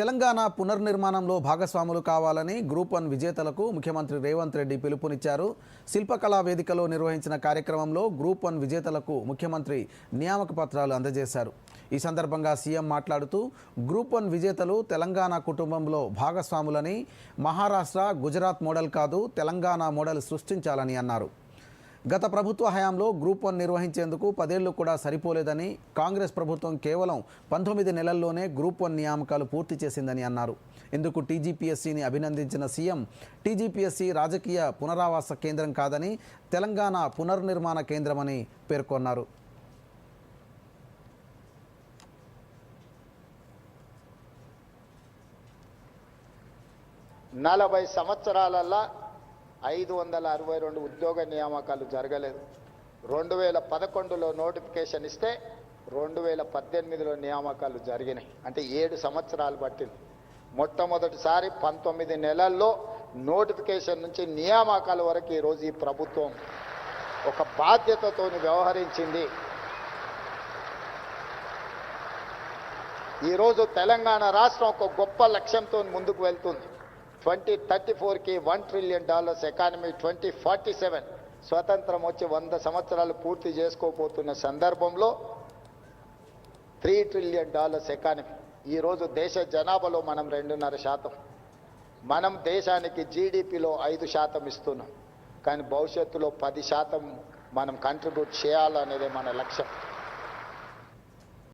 తెలంగాణ పునర్నిర్మాణంలో భాగస్వాములు కావాలని group one విజేతలకు ముఖ్యమంత్రి రేవంత్ రెడ్డి పిలుపునిచ్చారు. శిల్పకళా వేదికలో నిర్వహించిన కార్యక్రమంలో గ్రూప్ వన్ విజేతలకు ముఖ్యమంత్రి నియామక పత్రాలు అందజేశారు. ఈ సందర్భంగా సీఎం మాట్లాడుతూ గ్రూప్ వన్ విజేతలు తెలంగాణ కుటుంబంలో భాగస్వాములని మహారాష్ట్ర గుజరాత్ మోడల్ కాదు తెలంగాణ మోడల్ సృష్టించాలని అన్నారు. గత ప్రభుత్వ హయాంలో గ్రూప్ వన్ నిర్వహించేందుకు పదేళ్ళు కూడా సరిపోలేదని కాంగ్రెస్ ప్రభుత్వం కేవలం పంతొమ్మిది నెలల్లోనే గ్రూప్ వన్ నియామకాలు పూర్తి చేసిందని అన్నారు. ఇందుకు టీజీపీఎస్సీని అభినందించిన సీఎం టీజీపీఎస్సీ రాజకీయ పునరావాస కేంద్రం కాదని తెలంగాణ పునర్నిర్మాణ కేంద్రమని పేర్కొన్నారు. నలభై సంవత్సరాలల్లా ఐదు వందల అరవై రెండు ఉద్యోగ నియామకాలు జరగలేదు. రెండు వేల పదకొండులో నోటిఫికేషన్ ఇస్తే రెండు వేల పద్దెనిమిదిలో నియామకాలు జరిగినాయి. అంటే ఏడు సంవత్సరాలు పట్టింది. మొట్టమొదటిసారి పంతొమ్మిది నెలల్లో నోటిఫికేషన్ నుంచి నియామకాల వరకు ఈరోజు ఈ ప్రభుత్వం ఒక బాధ్యతతో వ్యవహరించింది. ఈరోజు తెలంగాణ రాష్ట్రం ఒక గొప్ప లక్ష్యంతో ముందుకు వెళ్తుంది. ట్వంటీ థర్టీ ఫోర్కి one trillion dollars economy twenty forty seven స్వతంత్రం వచ్చి వంద సంవత్సరాలు పూర్తి చేసుకోబోతున్న సందర్భంలో త్రీ ట్రిలియన్ డాలర్స్ ఎకానమీ. ఈరోజు దేశ జనాభాలో మనం రెండున్నర శాతం. మనం దేశానికి జీడిపిలో ఐదు శాతం ఇస్తున్నాం. కానీ భవిష్యత్తులో పది శాతం మనం కంట్రిబ్యూట్ చేయాలనేదే మన లక్ష్యం.